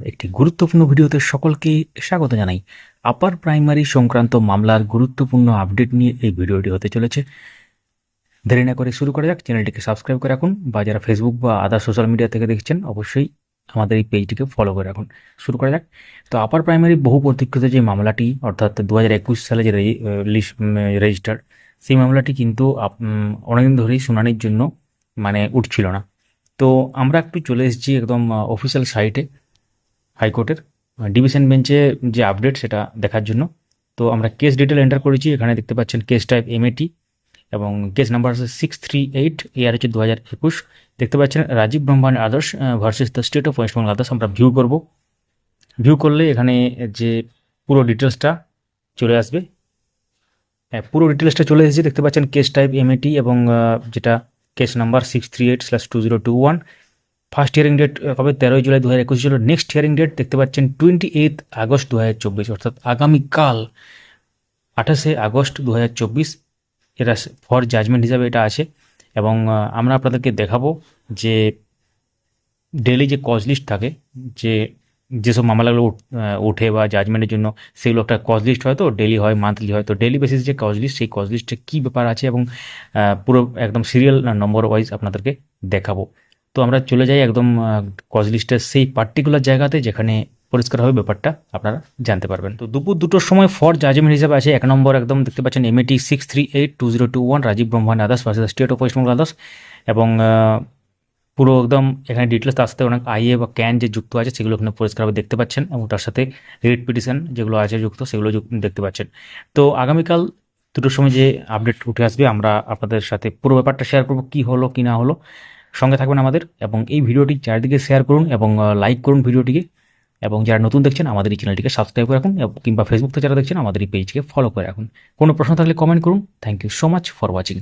একটি গুরুত্বপূর্ণ ভিডিওতে সকলকে স্বাগত জানাই। আপার প্রাইমারি সংক্রান্ত মামলার গুরুত্বপূর্ণ আপডেট নিয়ে এই ভিডিওটি হতে চলেছে। দেরি না করে শুরু করা যাক, চ্যানেলটিকে সাবস্ক্রাইব করে রাখুন বা যারা ফেসবুক বা আদার সোশ্যাল মিডিয়া থেকে দেখছেন, অবশ্যই আমাদের এই পেজটিকে ফলো করে রাখুন। শুরু করা যাক। তো আপার প্রাইমারি বহু প্রতীক্ষিত যে মামলাটি, অর্থাৎ দু হাজার একুশ সালে যে রেজিস্টার সেই মামলাটি কিন্তু অনেকদিন ধরেই শুনানির জন্য মানে উঠছিল না। তো আমরা একটু চলে এসেছি একদম অফিসিয়াল সাইটে হাইকোর্টের ডিভিশন বেঞ্চে যে আপডেট সেটা দেখার জন্য। তো আমরা কেস ডিটেল এন্টার করেছি, এখানে দেখতে পাচ্ছেন কেস টাইপ এমএটি এবং কেস নাম্বার আছে সিক্স থ্রি এইট ইয়ার হচ্ছে দু হাজার একুশ। দেখতে পাচ্ছেন রাজীব ব্রহ্মাণ্ড others versus the state of West Bengal others আমরা ভিউ করব। ভিউ করলে এখানে যে পুরো ডিটেলসটা চলে আসবে। হ্যাঁ পুরো ডিটেলসটা চলে এসেছে, দেখতে পাচ্ছেন কেস টাইপ এমএটি এবং যেটা case number six three eight slash two zero two one first hearing date কবে তেরোই জুলাই দু হাজার একুশ ছিল নেক্সট হিয়ারিং ডেট দেখতে পাচ্ছেন টোয়েন্টি এইথ আগস্ট দু হাজার চব্বিশ, অর্থাৎ আগামীকাল আঠাশে আগস্ট দু হাজার চব্বিশ। এটা ফর জাজমেন্ট হিসাবে এটা আছে। এবং আমরা আপনাদেরকে দেখাবো যে ডেলি যে কজ লিস্ট থাকে, যে যেসব মামলাগুলো ওঠে বা জাজমেন্টের জন্য, সেগুলো একটা কজ লিস্ট হয় তো ডেলি হয় মান্থলি হয়। তো ডেলি বেসিস যে কজ লিস্ট সেই কজ লিস্টে কী ব্যাপার আছে এবং পুরো একদম সিরিয়াল নম্বর ওয়াইজ আপনাদেরকে দেখাবো। তো আমরা চলে যাই একদম কজ লিস্টের সেই পার্টিকুলার জায়গাতে যেখানে পরিষ্কারভাবে ব্যাপারটা আপনারা জানতে পারবেন। তো দুপুর দুটোর সময় ফর জাজমেন্ট হিসাবে আছে, এক নম্বর একদম দেখতে পাচ্ছেন MAT six three eight two zero two one Rajib ব্রহ্মাণ্ড others versus state of West Bengal others এবং পুরো একদম এখানে ডিটেলস সাথে অনেক আইএ বা ক্যান যে যুক্ত আছে সেগুলো এখানে পরিষ্কারভাবে দেখতে পাচ্ছেন এবং তার সাথে রিট পিটিশন যেগুলো আছে যুক্ত সেগুলো দেখতে পাচ্ছেন। তো আগামীকাল দুটোর সময় যে আপডেট উঠে আসবে আমরা আপনাদের সাথে পুরো ব্যাপারটা শেয়ার করব, কী হলো, কি না হলো। সঙ্গে থাকবেন আমাদের এবং এই ভিডিওটি চারিদিকে শেয়ার করুন এবং লাইক করুন ভিডিওটিকে। এবং যারা নতুন দেখছেন, আমাদের এই চ্যানেলটিকে সাবস্ক্রাইব করে রাখুন কিংবা ফেসবুক থেকে যারা দেখছেন, আমাদের এই পেজকে ফলো করে রাখুন। কোনো প্রশ্ন থাকলে কমেন্ট করুন। Thank you so much for watching